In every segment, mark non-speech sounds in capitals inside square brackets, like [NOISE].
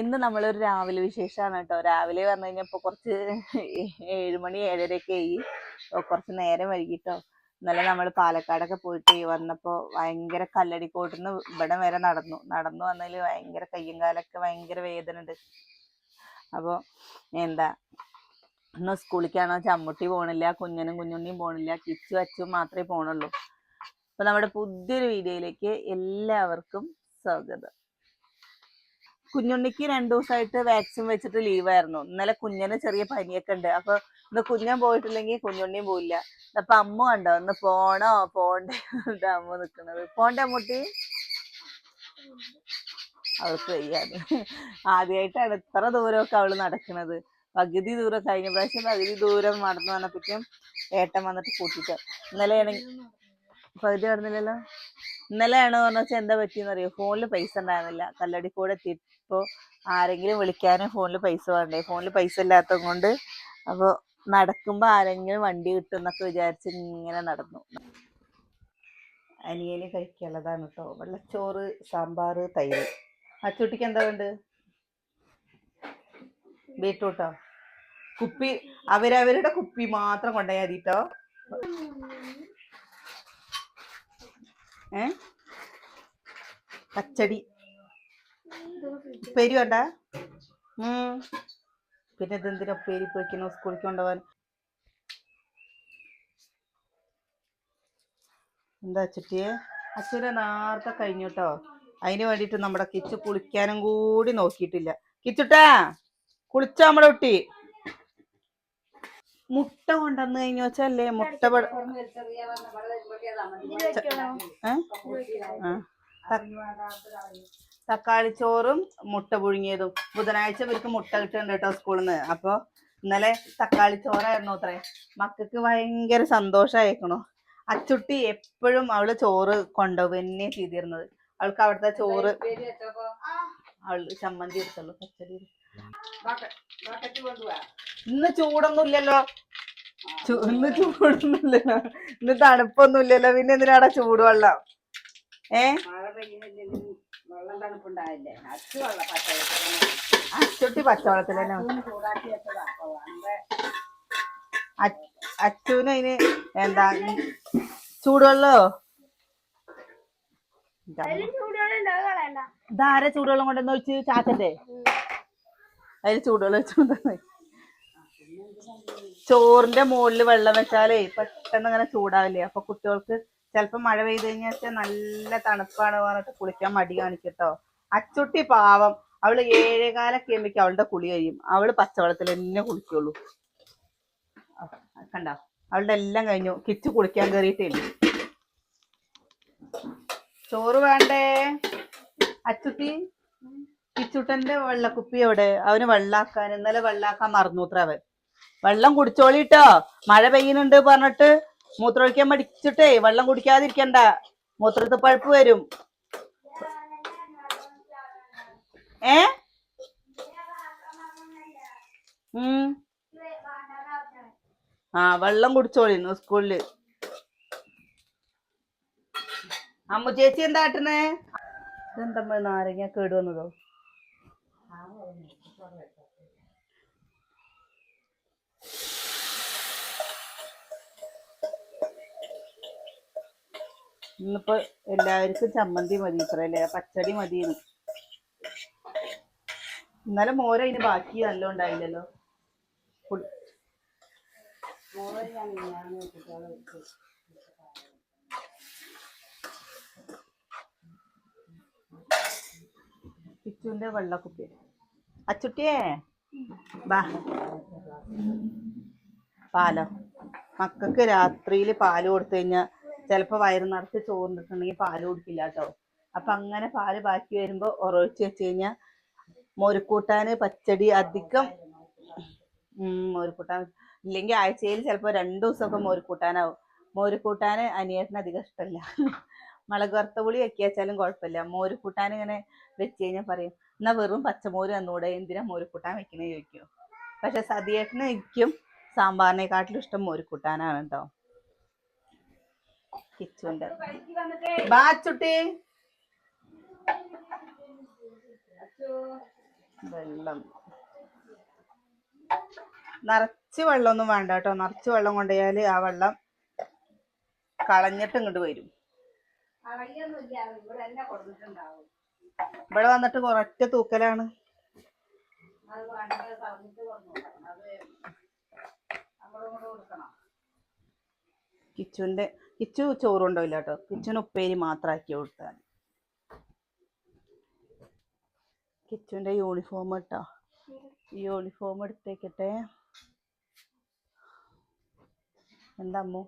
ഇന്ന് നമ്മളൊരു രാവിലെ വിശേഷമാണ് കേട്ടോ. രാവിലെ പറഞ്ഞു കഴിഞ്ഞപ്പോൾ കുറച്ച് ഏഴുമണി ഏഴരയൊക്കെ ആയി. കുറച്ച് നേരം വൈകിട്ടോ. ഇന്നലെ നമ്മൾ പാലക്കാടൊക്കെ പോയിട്ട് വന്നപ്പോൾ ഭയങ്കര കല്ലടിക്കോട്ടുന്ന് ഇവിടെ വരെ നടന്നു. നടന്നു വന്നതിൽ ഭയങ്കര കയ്യും കാലൊക്കെ ഭയങ്കര വേദന ഉണ്ട് അപ്പോൾ എന്താ ഇന്ന് സ്കൂളിലേക്കാണോ ചമ്മട്ടി പോണില്ല കുഞ്ഞനും കുഞ്ഞുണ്ണിയും പോണില്ല കിച്ചു അച്ചും മാത്രമേ പോണുള്ളൂ. അപ്പോൾ നമ്മുടെ പുതിയൊരു വീഡിയോയിലേക്ക് എല്ലാവർക്കും സ്വാഗതം. കുഞ്ഞുണ്ണിക്ക് രണ്ടു ദിവസമായിട്ട് വാക്സിൻ വെച്ചിട്ട് ലീവായിരുന്നു. ഇന്നലെ കുഞ്ഞിന് ചെറിയ പനിയൊക്കെ ഉണ്ട് അപ്പൊ ഇന്ന് കുഞ്ഞൻ പോയിട്ടില്ലെങ്കിൽ കുഞ്ഞുണ്ണിയും പോയില്ല അപ്പൊ അമ്മ കണ്ടോ? ഇന്ന് പോണോ? പോണ്ടേ? അമ്മ നിക്കണത്. പോണ്ടേ മുട്ടി അവൾക്ക് വയ്യാതെ ആദ്യമായിട്ടാണ് ഇത്ര ദൂരമൊക്കെ അവൾ നടക്കുന്നത് പകുതി ദൂരം കഴിഞ്ഞ പ്രാവശ്യം പകുതി ദൂരം നടന്നു വന്നപ്പോഴേക്കും ഏട്ടൻ വന്നിട്ട് കൂട്ടിട്ട് ഇന്നലെയാണെങ്കിൽ പകുതി നടന്നില്ലല്ലോ? ഇന്നലെയാണ് പറഞ്ഞ വെച്ചാൽ എന്താ പറ്റിയെന്ന് അറിയോ? ഫോണിൽ പൈസ ഉണ്ടായിരുന്നില്ല. കല്ലടി കൂടെ എത്തിയപ്പോ ആരെങ്കിലും വിളിക്കാനും ഫോണിൽ പൈസ വേണ്ടേ? ഫോണിൽ പൈസ ഇല്ലാത്തത് കൊണ്ട് അപ്പോൾ നടക്കുമ്പോ ആരെങ്കിലും വണ്ടി കിട്ടും എന്നൊക്കെ വിചാരിച്ച് ഇങ്ങനെ നടന്നു. അനിയന് കഴിക്കാനുള്ളതാണ് കേട്ടോ വെള്ളച്ചോറ് സാമ്പാർ തൈര്. അച്ചുട്ടിക്ക് എന്താ വേണ്ടത്? ബീട്രൂട്ടോ കുപ്പി അവരവരുടെ കുപ്പി മാത്രം കേട്ടോ ഏ? പച്ചടി. ഉപ്പേരി വേണ്ട? പിന്നെ ഇതെന്തിനാ ഉപ്പേരി പോയിക്കുന്നു സ്കൂളിൽ കൊണ്ടുപോകാൻ. എന്താ അച്ചുട്ടിയെ? അച്ഛനെ നേരത്തെ കഴിഞ്ഞു കേട്ടോ അതിന് വേണ്ടിട്ട് നമ്മുടെ കിച്ചു കുളിക്കാനും കൂടി നോക്കിയിട്ടില്ല. കിച്ചുട്ടാ കുളിച്ചാ നമ്മുടെ കുട്ടി? മുട്ട കൊണ്ടുവന്നു കഴിഞ്ഞു വെച്ചല്ലേ മുട്ട പട- തക്കാളി ചോറും മുട്ട പുഴുങ്ങിയതും. ബുധനാഴ്ച ഇവർക്ക് മുട്ട കിട്ടുന്നുണ്ട് കേട്ടോ സ്കൂളിൽ നിന്ന് അപ്പൊ ഇന്നലെ തക്കാളി ചോറായിരുന്നു അത്രേ. മക്കൾക്ക് ഭയങ്കര സന്തോഷമായിക്കണു അച്ചുട്ടി എപ്പോഴും അവൾ ചോറ് കൊണ്ടുപോകും. എന്നെ ചെയ്തിരുന്നത്. അവൾക്ക് അവിടുത്തെ ചോറ് അവൾ ചമ്മന്തി എടുത്തുള്ളൂ പച്ചടി ഇന്ന് ചൂടൊന്നും ഇല്ലല്ലോ ചു- ഇന്ന് ചൂടൊന്നുമില്ലല്ലോ. ഇന്ന് തണുപ്പൊന്നും ഇല്ലല്ലോ പിന്നെ എന്തിനാടാ ചൂടുവെള്ളം? ഏ? അച്ചുട്ടി പച്ചവെള്ളത്തിൽ തന്നെ അച്ചുവിന് അതിന് എന്താ ചൂടുവെള്ളോ? ഇതാരെ ചൂടുവെള്ളം കൊണ്ടെന്ന് വെച്ച് ചാച്ചന്റെ? അതിൽ ചൂടുവെള്ളം വെച്ചു ചോറിന്റെ മുകളിൽ വെള്ളം വെച്ചാലേ പെട്ടെന്ന് അങ്ങനെ ചൂടാവില്ലേ? അപ്പൊ കുട്ടികൾക്ക് ചിലപ്പോ മഴ പെയ്ത് കഴിഞ്ഞാൽ നല്ല തണുപ്പാണ് പറഞ്ഞിട്ട് കുളിക്കാൻ മടി കാണിക്കട്ടോ. അച്ചുട്ടി പാവം. അവൾ ഏഴേകാലൊക്കെ ആകുമ്പോഴേക്കും അവളുടെ കുളി കഴിയും. അവൾ പച്ചവെള്ളത്തിൽ തന്നെ കുളിക്കുള്ളൂ. കണ്ട? അവളുടെ എല്ലാം കഴിഞ്ഞു. കിച്ചു കുളിക്കാൻ കയറിയിട്ടില്ല ചോറ് വേണ്ടേ? അച്ചുട്ടി? കിച്ചുട്ടന്റെ വെള്ളക്കുപ്പി എവിടെ? അവന് വെള്ളാക്കാൻ ഇന്നലെ വെള്ളാക്കാൻ മറന്നൂത്ര അവൻ. വെള്ളം കുടിച്ചോളിട്ടോ മഴ പെയ്യുന്നുണ്ട് പറഞ്ഞിട്ട് മൂത്രമൊഴിക്കാൻ മടിച്ചിട്ടേ വെള്ളം കുടിക്കാതിരിക്കണ്ട. മൂത്രത്തിൽ പഴുപ്പ് വരും. ഏ? ആ വെള്ളം കുടിച്ചോളിന്നു സ്കൂളിൽ. അമ്മു ചേച്ചി എന്താ ആട്ടണേ ഇതെന്താ നാരങ്ങ കേട് വന്നതോ? ഇന്നിപ്പോ എല്ലാവർക്കും ചമ്മന്തി മതി ഇത്ര അല്ലേ? പച്ചടി മതി ഇന്നലെ മോര അതിന് ബാക്കി നല്ല ഉണ്ടായില്ലല്ലോ ഫുഡ് കിച്ചുവിന്റെ വെള്ളക്കുപ്പി അച്ചുട്ടിയേ. ബാ. പാലോ. മക്കൾക്ക് രാത്രിയിൽ പാൽ കൊടുത്തു കഴിഞ്ഞാൽ ചിലപ്പോൾ വയറ് നിറച്ച് ചോറിട്ടുണ്ടെങ്കിൽ പാൽ കുടിക്കില്ല കേട്ടോ അപ്പം അങ്ങനെ പാൽ ബാക്കി വരുമ്പോൾ ഉറവിച്ച് വെച്ച് കഴിഞ്ഞാൽ മോരുക്കൂട്ടാന് പച്ചടി അധികം ഉം, മോരുകൂട്ടാൻ. ഇല്ലെങ്കിൽ ആഴ്ചയിൽ ചിലപ്പോൾ രണ്ട് ദിവസമൊക്കെ മോരുക്കൂട്ടാനാവും മോരുകൂട്ടാന് അനിയേട്ടന് അധികം ഇഷ്ടമല്ല മുളക് വറുത്ത പുളി വെക്കിയാച്ചാലും കുഴപ്പമില്ല. മോരുക്കൂട്ടാൻ ഇങ്ങനെ വെച്ച് കഴിഞ്ഞാൽ പറയും എന്നാ വെറും പച്ചമോര് തന്നൂടെ? എന്തിനാ മോരുക്കൂട്ടാൻ വെക്കണേ ചോദിക്കും. പക്ഷെ സതിയേട്ടന് എനിക്കും സാമ്പാറിനെക്കാട്ടിലും ഇഷ്ടം മോരുക്കൂട്ടാനാണ് കേട്ടോ കിച്ചുണ്ട് ബാച്ചുട്ടി വെള്ളം. നിറച്ച് വെള്ളമൊന്നും വേണ്ട കേട്ടോ നിറച്ച് വെള്ളം കൊണ്ടുപോയാൽ ആ വെള്ളം കളഞ്ഞിട്ട് ഇങ്ങോട്ട് വരും. അളകിയൊന്നുമില്ല ഇവിടെ തന്നെ കൊടുത്തിട്ടുണ്ടാവും. ഇവിടെ വന്നിട്ട് കുറച്ച തൂക്കലാണ്. കിച്ചുവിന്റെ കിച്ചു ചോറുണ്ടോ ഇല്ല കേട്ടോ. കിച്ചുവിന് ഉപ്പേരി മാത്രമാക്കി കൊടുത്താൽ കിച്ചുവിന്റെ യൂണിഫോം കേട്ടോ യൂണിഫോം എടുത്തേക്കട്ടെ. എന്താ അമ്മു?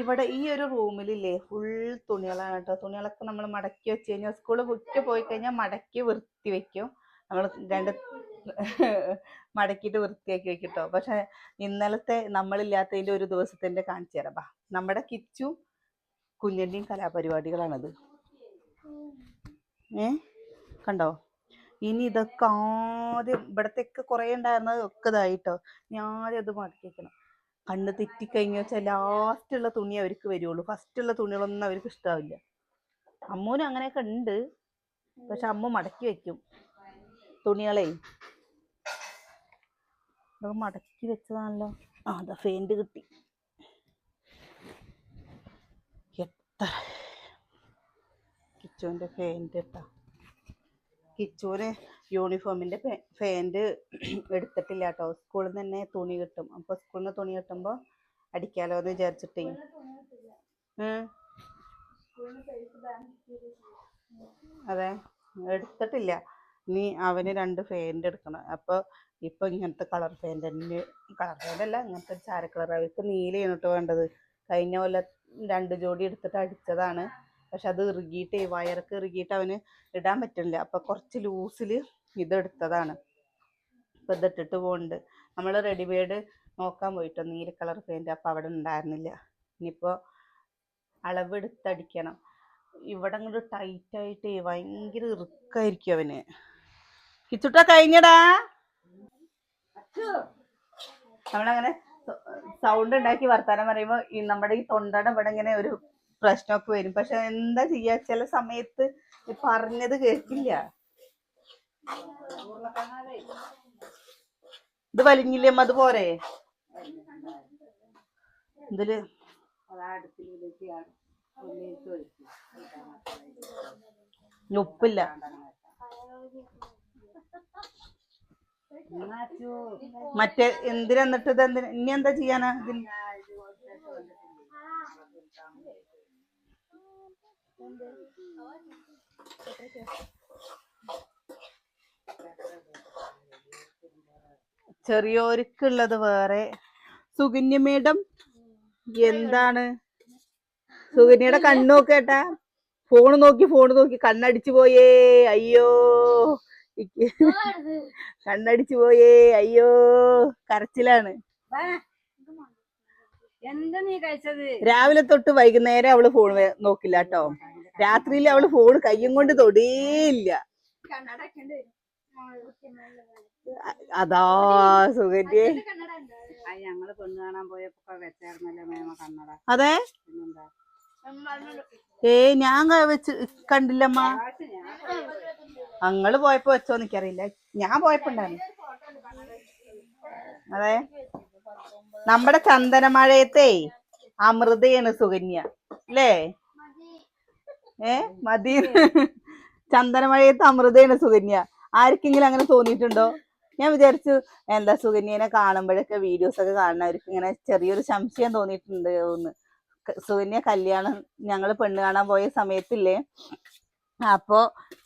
ഇവിടെ ഈ ഒരു റൂമിലില്ലേ ഫുൾ തുണികളാണ് കേട്ടോ. തുണികളൊക്കെ നമ്മൾ മടക്കി വെച്ച് കഴിഞ്ഞാൽ സ്കൂളിൽ വിട്ട് പോയി കഴിഞ്ഞാൽ മടക്കി വൃത്തി വെക്കും. നമ്മൾ രണ്ട് [LAUGHS] മടക്കിയിട്ട് വൃത്തിയാക്കി വെക്കും കേട്ടോ പക്ഷെ ഇന്നലത്തെ നമ്മളില്ലാത്തതിന്റെ ഒരു ദിവസത്തിന്റെ കാണിച്ചു തരാം. നമ്മുടെ കിച്ചു കുഞ്ഞന്റെയും കലാപരിപാടികളാണത്. ഏ കണ്ടോ? ഇനി ഇതൊക്കെ ആദ്യം ഇവിടത്തെയൊക്കെ കുറേ ഉണ്ടായിരുന്നത് ഒക്കെ ഇതായിട്ടോ. ഞാൻ ആദ്യം അത് മടക്കി വെക്കണം. കണ്ണ് തെറ്റിക്കഴിഞ്ഞു വെച്ചാൽ ലാസ്റ്റ് ഉള്ള തുണി അവർക്ക് വരുള്ളൂ. ഫസ്റ്റ് ഉള്ള തുണികളൊന്നും അവർക്ക് ഇഷ്ടാവില്ല. അമ്മൂനും അങ്ങനെയൊക്കെ ഉണ്ട്. പക്ഷെ അമ്മ മടക്കി വെക്കും. തുണികളെ. മടക്കി വെച്ചതാണല്ലോ. ആ അതാ ഫെയിന്റ് കിട്ടി. എത്ര. കിച്ചുവിന്റെ ഫെയിന്റ് ഇട്ടാ കിച്ചുവിന് യൂണിഫോമിന്റെ ഫാന്റ് എടുത്തിട്ടില്ല കേട്ടോ സ്കൂളിൽ നിന്ന് തന്നെ തുണി കിട്ടും. അപ്പോൾ സ്കൂളിൽ നിന്ന് തുണി കിട്ടുമ്പോൾ അടിക്കാലോ എന്ന് വിചാരിച്ചിട്ടേ. അതെ. എടുത്തിട്ടില്ല. ഇനി അവന് രണ്ട് ഫാന്റ് എടുക്കണം. അപ്പോൾ ഇപ്പോൾ ഇങ്ങനത്തെ കളർ ഫാന്റ് തന്നെ. കളർ ഫാന്റ് അല്ല ഇങ്ങനത്തെ ഒരു ചാര കളർ അവർക്ക് നീലയാണ് കേട്ടോ വേണ്ടത്. കഴിഞ്ഞ കൊല്ലം രണ്ട് ജോഡി എടുത്തിട്ട് അടിച്ചതാണ്. പക്ഷെ അത് ഇറുകിയിട്ട് വയറൊക്കെ ഇറുകിയിട്ട് അവന് ഇടാൻ പറ്റുന്നില്ല അപ്പോൾ കുറച്ച് ലൂസിൽ ഇതെടുത്തതാണ്. ഇപ്പം ഇതിട്ടിട്ട് പോകുന്നുണ്ട് നമ്മൾ റെഡിമെയ്ഡ് നോക്കാൻ പോയിട്ടോ? നീല കളർ പെയിന്റ് അപ്പം അവിടെ ഉണ്ടായിരുന്നില്ല. ഇനിയിപ്പോൾ അളവെടുത്തടിക്കണം ഇവിടെ അങ്ങോട്ട് ടൈറ്റായിട്ട് ഭയങ്കര ഇറുക്കായിരിക്കും അവന്. കിച്ചുട്ട കഴിഞ്ഞടാ. നമ്മളങ്ങനെ സൗണ്ട് ഉണ്ടാക്കി വർത്താനം പറയുമ്പോൾ ഈ നമ്മുടെ ഈ തൊണ്ടയുടെ ഇവിടെ ഇങ്ങനെ ഒരു പ്രശ്നമൊക്കെ വരും. പക്ഷെ എന്താ ചെയ്യാ? ചില സമയത്ത് പറഞ്ഞത് കേൾക്കില്ല. ഇത് വലിഞ്ഞില്ലേ അത് പോരെ. ഇതിൽ ഉപ്പില്ല. മറ്റേ എന്തിനെന്നിട്ട് ഇത് എന്തിന്? ഇനി എന്താ ചെയ്യാനാ ഇതിൽ ചെറിയോർക്കുള്ളത് വേറെ. സുകന്യ മേഡം എന്താണ്? സുകന്യയുടെ കണ്ണോക്കേട്ട ഫോണ് നോക്കി ഫോണ് നോക്കി കണ്ണടിച്ചു പോയേ അയ്യോ. കണ്ണടിച്ചു പോയേ അയ്യോ. കരച്ചിലാണ്. രാവിലെ തൊട്ട് വൈകുന്നേരം അവൾ ഫോൺ നോക്കില്ല കേട്ടോ രാത്രിയിൽ അവൾ ഫോൺ കയ്യും കൊണ്ട് തൊടിയില്ല. അതാ സുകന്യെ ആ ഞങ്ങൾ പെണ്ണ് കാണാൻ പോയപ്പോ വെച്ചായിരുന്നല്ലോ മേമ കണ്ണട. അതെ? ഏ ഞാൻ വെച്ച് കണ്ടില്ലമ്മ. അങ്ങൾ പോയപ്പോ വെച്ചോ എനിക്കറിയില്ല. ഞാൻ പോയപ്പോണ്ടായിരുന്നു അതെ? നമ്മുടെ ചന്ദനമഴയത്തെ അമൃതയാണ് സുകന്യ. അല്ലേ? ഏ മതി. ചന്ദനമഴയത്ത് അമൃതയാണ് സുകന്യ. ആർക്കെങ്കിലും അങ്ങനെ തോന്നിയിട്ടുണ്ടോ? ഞാൻ വിചാരിച്ചു എന്താ സുകന്യനെ കാണുമ്പോഴൊക്കെ വീഡിയോസ് ഒക്കെ കാണുന്നവർക്ക് ഇങ്ങനെ ചെറിയൊരു സംശയം തോന്നിയിട്ടുണ്ട് ഒന്ന്. സുകന്യ കല്യാണം ഞങ്ങൾ പെണ്ണ് കാണാൻ പോയ സമയത്തില്ലേ? അപ്പോ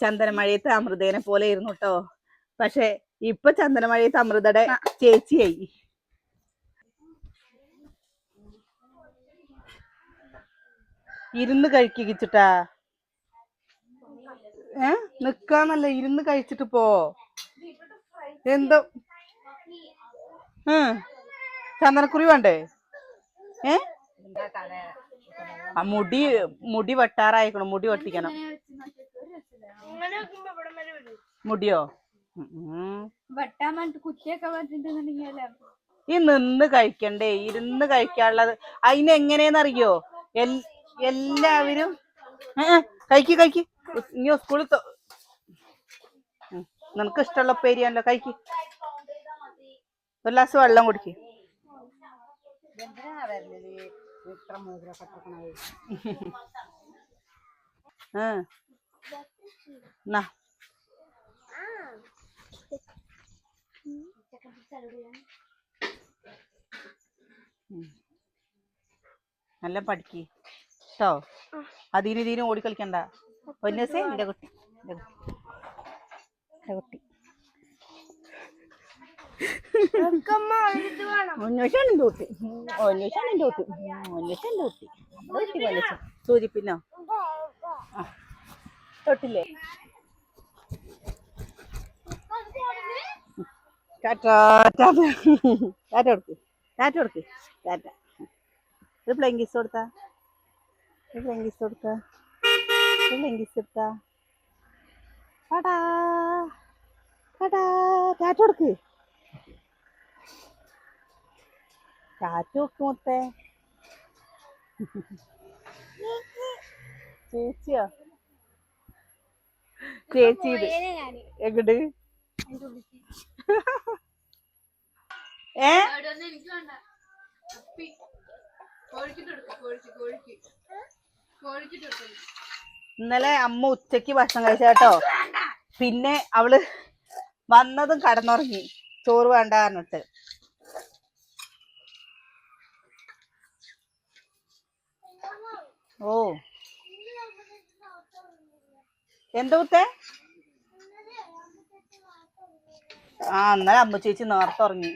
ചന്ദനമഴയത്ത് അമൃതേനെ പോലെ ഇരുന്നു കേട്ടോ പക്ഷെ ഇപ്പൊ ചന്ദനമഴയത്ത് അമൃതയുടെ ചേച്ചിയായി. ഇരുന്ന് കഴിക്കിച്ചിട്ടാ? ഏ? നിക്കാന്നല്ല ഇരുന്ന് കഴിച്ചിട്ട് പോ. എന്തോ? ചന്ദനക്കുറി വേണ്ടേ? ഏ? മുടി മുടി വെട്ടാറായിക്കണം. മുടി വെട്ടിക്കണം. മുടിയോ? ഈ നിന്ന് കഴിക്കണ്ടേ? ഇരുന്ന് കഴിക്കാനുള്ളത്. അതിന് എങ്ങനെയെന്നറിയോ? എല്ലാവരും കഴിക്ക് കഴിക്ക്. ഇനി സ്കൂളിൽ നിനക്ക് ഇഷ്ടമുള്ള ഉപ്പേരിയാണല്ലോ കഴിക്ക്. ഒരു ഗ്ലാസ് വെള്ളം കുടിക്ക്. നല്ല പഠിക്ക്. കേട്ടോ അതിന് ഇതിന് ഓടി കളിക്കണ്ട. പൊന്നസേ എന്റെ കുട്ടി. എന്റെ കുട്ടി. കുട്ടി തൂട്ടി കുട്ടി തൂട്ടി കുട്ടി നമ്മുടെ കുട്ടി വലിച്ച സൂചിപ്പിന്നോ? തൊട്ടില്ലേ? ടാറ്റ ടാറ്റ. ടാറ്റ കൊടുക്ക്. ടാറ്റ കൊടുക്ക്. ടാറ്റ. ഒരു പ്ലെയിൻ കിസ് കൊടുത്താ? ഒരു പ്ലെയിൻ കിസ് കൊടുത്താ? ഒരു plain kiss tata? Tata. Tata. Tata കൊടുക്ക്. ടാറ്റ ഒക്കെ മുത്തേ ചേച്ചിയോ ചേച്ചി എങ്ങട് ഏ ഇന്നലെ അമ്മ ഉച്ചയ്ക്ക് ഭക്ഷണം കഴിച്ച കേട്ടോ. പിന്നെ അവൾ വന്നതും കടന്നുറങ്ങി. ചോറ് വേണ്ട പറഞ്ഞിട്ട്. ഓ. എന്താ കുത്തേ? ആ ഇന്നലെ അമ്മ ചേച്ചി നേരത്തെ ഉറങ്ങി.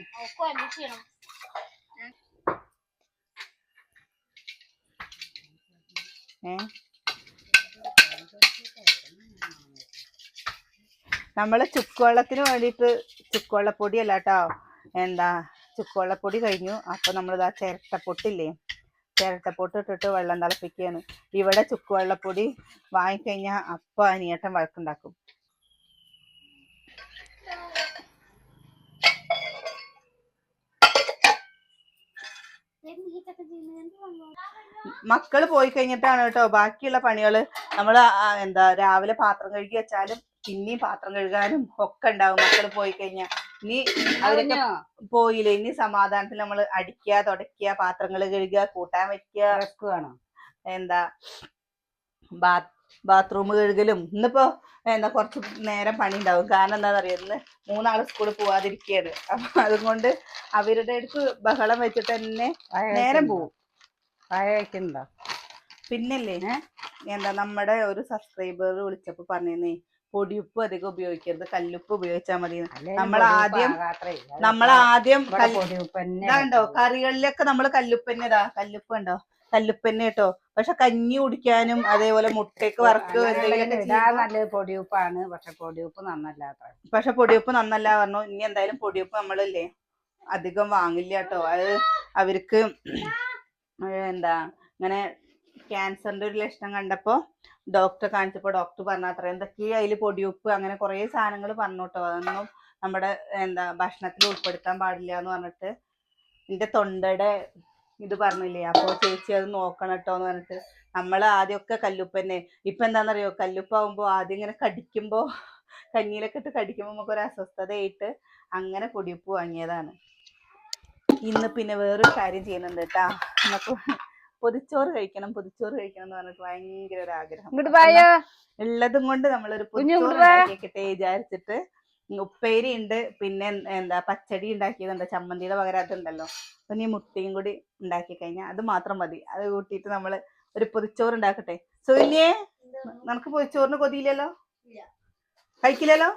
നമ്മൾ ചുക്കുവെള്ളത്തിന് വേണ്ടിയിട്ട് ചുക്കുവെള്ളപ്പൊടി അല്ല കേട്ടോ എന്താ ചുക്കുവെള്ളപ്പൊടി കഴിഞ്ഞു. അപ്പൊ നമ്മളിതാ ചിരട്ടപ്പൊട്ടില്ലേ ചിരട്ടപ്പൊട്ട് ഇട്ടിട്ട് വെള്ളം തിളപ്പിക്കുകയാണ്. ഇവിടെ ചുക്കുവെള്ളപ്പൊടി വാങ്ങിക്കഴിഞ്ഞാൽ അപ്പ അനിയേട്ടൻ വഴക്കുണ്ടാക്കും. മക്കൾ പോയി കഴിഞ്ഞിട്ടാണ് കേട്ടോ. ബാക്കിയുള്ള പണികൾ നമ്മൾ എന്താ രാവിലെ പാത്രം കഴുകി വെച്ചാലും പിന്നെയും പാത്രം കഴുകാനും ഒക്കെ ഉണ്ടാവും മക്കൾ പോയി കഴിഞ്ഞാൽ ഇനി അവരൊക്കെ? പോയില്ലേ? ഇനി സമാധാനത്തിൽ നമ്മൾ അടിക്കുക തുടയ്ക്കുക പാത്രങ്ങൾ കഴുകുക കൂട്ടാൻ വെക്കുക എന്താ? ബാത്റൂം കഴുകലും. ഇന്നിപ്പോ എന്താ കുറച്ച് നേരം പണി ഉണ്ടാവും കാരണം എന്താ അറിയാം ഇന്ന് മൂന്നാൾ സ്കൂളിൽ പോവാതിരിക്കുകയാണ് അപ്പൊ അതുകൊണ്ട് അവരുടെ അടുത്ത് ബഹളം വെച്ചിട്ട് തന്നെ നേരം പോവും പിന്നല്ലേ എന്താ നമ്മുടെ ഒരു സബ്സ്ക്രൈബർ വിളിച്ചപ്പോ പറഞ്ഞേ പൊടിയുപ്പ് അധികം ഉപയോഗിക്കരുത്. കല്ലുപ്പ് ഉപയോഗിച്ചാൽ മതി. നമ്മൾ ആദ്യം നമ്മൾ ആദ്യം ഇതാണ്ടോ കറികളിലൊക്കെ നമ്മൾ കല്ലുപ്പന്നെ ഇതാ കല്ലുപ്പ് ഉണ്ടോ കല്ലുപ്പന്നെ കേട്ടോ. പക്ഷെ കഞ്ഞി കുടിക്കാനും അതേപോലെ മുട്ടയ്ക്ക് വറക്ക് നല്ല നല്ലത് പൊടിയുപ്പാണ്. പക്ഷെ പൊടിയുപ്പ് നന്നല്ല പക്ഷെ പൊടിയുപ്പ് നന്നല്ല പറഞ്ഞു. ഇനി എന്തായാലും പൊടിയുപ്പ് നമ്മളല്ലേ അധികം വാങ്ങില്ല കേട്ടോ. അത് അവർക്ക് എന്താ ഇങ്ങനെ ക്യാൻസറിന്റെ ഒരു ലക്ഷണം കണ്ടപ്പോ ഡോക്ടറെ കാണിച്ചപ്പോ ഡോക്ടർ പറഞ്ഞ അത്ര എന്തൊക്കെയാ പൊടിയുപ്പ് അങ്ങനെ കുറേ സാധനങ്ങൾ പറഞ്ഞു അതൊന്നും നമ്മുടെ എന്താ ഭക്ഷണത്തിൽ ഉൾപ്പെടുത്താൻ പാടില്ല എന്ന് പറഞ്ഞിട്ട്. എന്റെ തൊണ്ടയുടെ ഇത് പറഞ്ഞില്ലേ? അപ്പൊ ചേച്ചി അത് നോക്കണം കേട്ടോ എന്ന് പറഞ്ഞിട്ട്. നമ്മൾ ആദ്യമൊക്കെ കല്ലുപ്പ് തന്നെ ഇപ്പൊ എന്താണെന്നറിയോ കല്ലുപ്പാവുമ്പോ ആദ്യം ഇങ്ങനെ കടിക്കുമ്പോ കഞ്ഞിയിലൊക്കെ ഇട്ട് നമുക്ക് ഒരു അസ്വസ്ഥതയായിട്ട് അങ്ങനെ പൊടിയുപ്പ് വാങ്ങിയതാണ്. ഇന്ന് പിന്നെ വേറൊരു കാര്യം ചെയ്യുന്നുണ്ട് കേട്ടാ നമുക്ക് പൊതിച്ചോറ് കഴിക്കണം പൊതിച്ചോറ് കഴിക്കണം എന്ന് പറഞ്ഞിട്ട് ഭയങ്കര ഒരു ആഗ്രഹം. ഉള്ളതും കൊണ്ട് നമ്മളൊരു പൊതിച്ചോറ്റെ പൊതിച്ചോറ് വിചാരിച്ചിട്ട് ഉപ്പേരി ഉണ്ട് പിന്നെ എന്താ പച്ചടി ഉണ്ടാക്കിയതുണ്ട് ചമ്മന്തിയുടെ പകരം അതുണ്ടല്ലോ. അപ്പൊ നീ മുട്ടയും കൂടി ഉണ്ടാക്കി കഴിഞ്ഞാൽ അത് മാത്രം മതി. അത് കൂട്ടിയിട്ട് നമ്മൾ ഒരു പൊതിച്ചോറ് ഉണ്ടാക്കട്ടെ. സുനിയെ നമുക്ക് പൊതിച്ചോറിന് കൊതിയില്ലല്ലോ? കഴിക്കില്ലല്ലോ?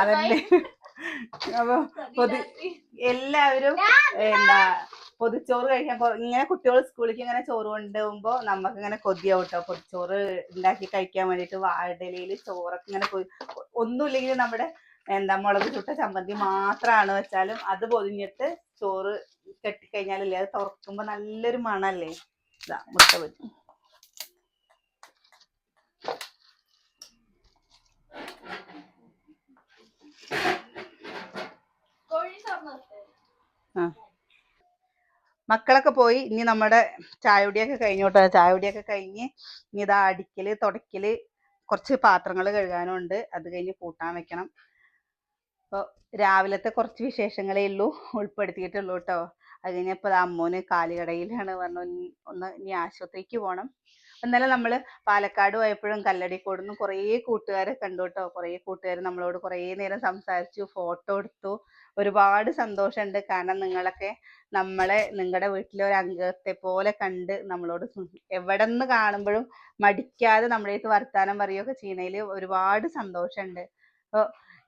അതന്നെ. അപ്പൊ പൊതു എല്ലാവരും എന്താ പൊതിച്ചോറ് കഴിക്കാൻ ഇങ്ങനെ കുട്ടികൾ സ്കൂളിലേക്ക് ഇങ്ങനെ ചോറ് കൊണ്ടുപോകുമ്പോ നമുക്ക് ഇങ്ങനെ കൊതിയാവും കേട്ടോ പൊതിച്ചോറ് ഉണ്ടാക്കി കഴിക്കാൻ വേണ്ടിട്ട് വാഴയിലയിൽ ചോറൊക്കെ ഇങ്ങനെ ഒന്നുമില്ലെങ്കിൽ നമ്മുടെ എന്താ മുളക് ചുട്ട ചമ്മന്തി മാത്രമാണ് വെച്ചാലും അത് പൊതിഞ്ഞിട്ട് ചോറ് കെട്ടിക്കഴിഞ്ഞാലല്ലേ അത് തുറക്കുമ്പോ നല്ലൊരു മണല്ലേ? ഇതാ മുട്ട പൊതി. മക്കളൊക്കെ പോയി. ഇനി നമ്മുടെ ചായപൊടിയൊക്കെ കഴിഞ്ഞോട്ടെ കേട്ടോ. ചായകുടിയൊക്കെ കഴിഞ്ഞ് ഇനി ഇതാ അടിക്കൽ തുടക്കൽ കുറച്ച് പാത്രങ്ങൾ കഴുകാനുണ്ട്. അത് കഴിഞ്ഞ് കൂട്ടാൻ വെക്കണം. അപ്പോൾ രാവിലത്തെ കുറച്ച് വിശേഷങ്ങളേ ഉള്ളൂ. ഉൾപ്പെടുത്തിയിട്ടുള്ളൂ കേട്ടോ. അത് കഴിഞ്ഞപ്പോൾ അമ്മോന് കാലുകടയിലാണ് പറഞ്ഞു "ഇനി ഒന്ന് ഇനി ആശുപത്രിക്ക് പോണം. ഇന്നലെ നമ്മൾ പാലക്കാട് പോയപ്പോഴും കല്ലടിക്കോടുന്ന് കുറേ കൂട്ടുകാരെ കണ്ടു കേട്ടോ കുറേ കൂട്ടുകാർ നമ്മളോട് കുറേ നേരം സംസാരിച്ചു ഫോട്ടോ എടുത്തു. ഒരുപാട് സന്തോഷമുണ്ട് കാരണം നിങ്ങളൊക്കെ നമ്മളെ നിങ്ങളുടെ വീട്ടിലെ ഒരു അംഗത്തെ പോലെ കണ്ട് നമ്മളോട് എവിടെ നിന്ന് കാണുമ്പോഴും മടിക്കാതെ നമ്മുടെ അടുത്ത് വർത്താനം പറയുകയൊക്കെ ചെയ്യുന്നതിൽ ഒരുപാട് സന്തോഷമുണ്ട് അപ്പോൾ